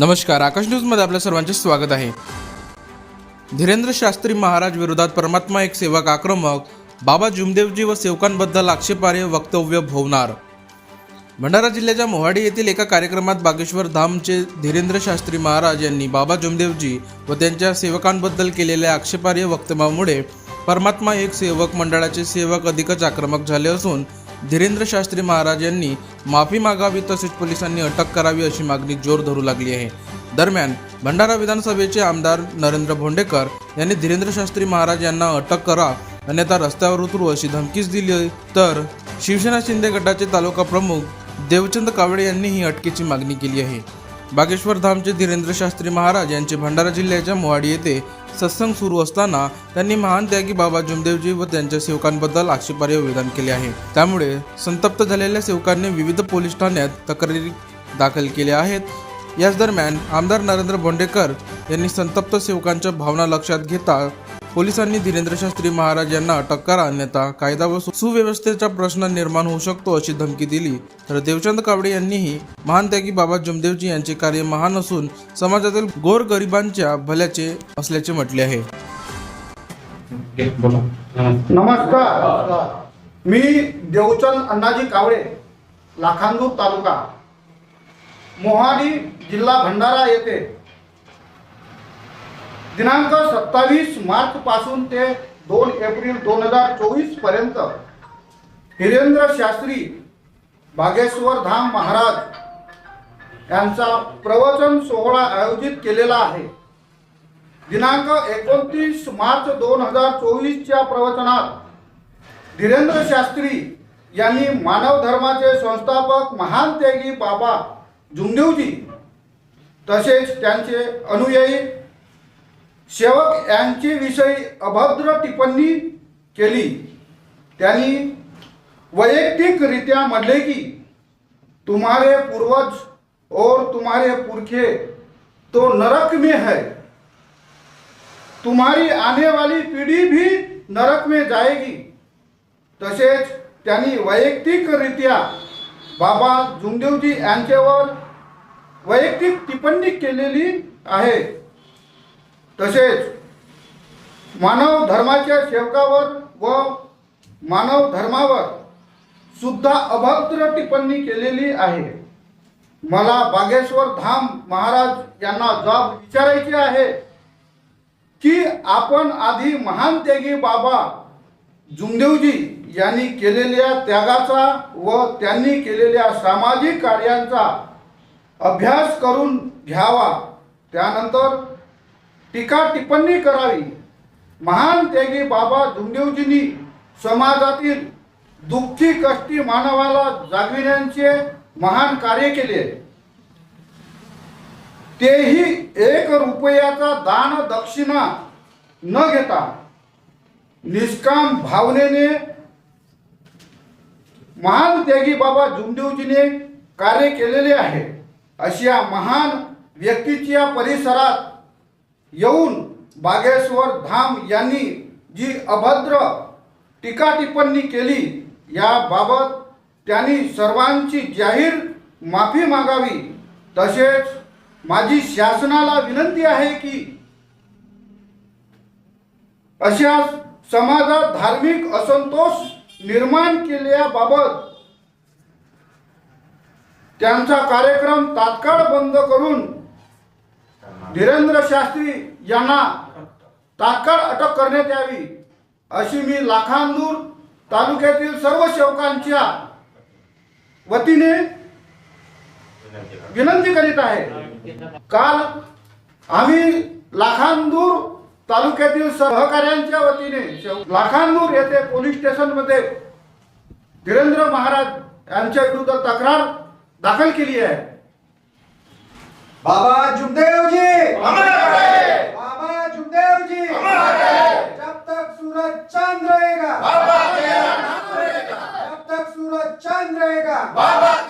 नमस्कार आकाश न्यूजमध्ये आपल्या सर्वांचे स्वागत आहे. धीरेंद्र शास्त्री महाराज विरोधात परमात्मा एक सेवक आक्रमक बाबा जुमदेवजी व सेवकांबद्दल आक्षेपार्ह वक्तव्य भोवणार. भंडारा जिल्ह्याच्या मोहाडी येथील एका कार्यक्रमात बागेश्वर धामचे धीरेंद्र शास्त्री महाराज यांनी बाबा जुमदेवजी व त्यांच्या सेवकांबद्दल केलेल्या आक्षेपार्ह वक्तव्यामुळे परमात्मा एक सेवक मंडळाचे सेवक अधिकच आक्रमक झाले असून धीरेंद्र शास्त्री महाराज यांनी माफी मागावी तसेच पोलिसांनी अटक करावी अशी मागणी जोर धरू लागली आहे. दरम्यान भंडारा विधानसभेचे आमदार नरेंद्र भोंडेकर यांनी धीरेंद्र शास्त्री महाराज यांना अटक करा अन्यथा रस्त्यावर उतरू अशी धमकीच दिली तर शिवसेना शिंदे गटाचे तालुका प्रमुख देवचंद कावळे यांनी ही अटकेची मागणी केली आहे. बागेश्वर धामचे धीरेंद्र शास्त्री महाराज यांचे भंडारा जिल्ह्याच्या मोहाडी येथे सत्संग सुरू असताना त्यांनी महान त्यागी बाबा जुमदेवजी व त्यांच्या सेवकांबद्दल आक्षेपार्ह विधान केले आहे. त्यामुळे संतप्त झालेल्या सेवकांनी विविध पोलीस ठाण्यात तक्रारी दाखल केल्या आहेत. याच दरम्यान आमदार नरेंद्र बोंडेकर यांनी संतप्त सेवकांच्या भावना लक्षात घेता पोलिसांनी धीरेंद्र शास्त्री महाराज यांना अटक करा अन्यथा कायदा व सुव्यवस्थेचा प्रश्न निर्माण होऊ शकतो अशी धमकी दिली. तर देवचंद कावडे यांनीही महान त्यागी बाबा जमदेवजी यांचे कार्य महान असून समाजातील गोर गरिबांच्या भल्याचे असल्याचे म्हटले आहे. बोला. नमस्कार. मी देवचंद अण्णाजी कावळे लाखांदूर तालुका मोहाडी जिल्हा भंडारा येथे दिनांक सत्तावीस मार्च पासून ते दोन एप्रिल दोन हजार चोवीसपर्यंत हिरेंद्र शास्त्री बागेश्वर धाम महाराज यांचा प्रवचन सोहळा आयोजित केलेला आहे. दिनांक एकोणतीस मार्च दोन हजार चोवीसच्या प्रवचनात धीरेंद्र शास्त्री यांनी मानव धर्माचे संस्थापक महान त्यागी बाबा जुमदेवजी तसेच त्यांचे अनुयायी सेवक यांची विषयी अभद्र टिप्पणी केली. त्यांनी वैयक्तिकरित्या म्हटले की तुम्हारे पूर्वज और तुम्हारे पुरखे तो नरक में है. तुम्हारी आने वाली पिढी भी नरक में जाएगी. तसेच त्यांनी वैयक्तिकरित्या बाबा जुमदेवजी यांच्यावर वैयक्तिक टिप्पणी केलेली आहे. तसेच मानव धर्माच्या सेवकावर व मानव धर्मावर सुद्धा अभद्र टिप्पणी केलेली आहे. मला बागेश्वर धाम महाराज यांना जॉब विचारायची आहे की आपण आधी महान त्यागी बाबा जुमदेवजी यांनी केलेल्या त्यागाचा व त्यांनी केलेल्या सामाजिक कार्यांचा अभ्यास करून घ्यावा. त्यानंतर टीका टिप्पणी करावी. महान त्यागी बाबा जुमदेवजींनी समाजातील दुःखी कष्टी मानवाला जागविण्याचे महान कार्य केले. तेही एक रुपयाचा दान दक्षिणा न घेता निष्काम भावनेने महान त्यागी बाबा जुमदेवजीने कार्य केलेले आहे. अशा महान व्यक्तीच्या परिसरात येऊन बागेश्वर धाम यांनी जी अभद्र टीका टिप्पणी केली याबाबत त्यांनी सर्वांची जाहीर माफी मागावी. तसेच माझी शासनाला विनंती आहे की अशा समाजात धार्मिक असंतोष निर्माण केल्याबाबत त्यांचा कार्यक्रम तात्काळ बंद करून धीरेंद्र शास्त्री यांना तात्काळ अटक करण्यात यावी अशी मी लाखांदूर तालुक्यातील सर्व सेवकांच्या वतीने विनंती करीत आहे. काल आम्ही लाखांदूर तालुक्यातील सहकाऱ्यांच्या वतीने शेव- लाखांदूर येथे पोलीस स्टेशनमध्ये धीरेंद्र महाराज यांच्या विरुद्ध तक्रार दाखल केली आहे. बाबा जुमदेवजी काय ना बाबा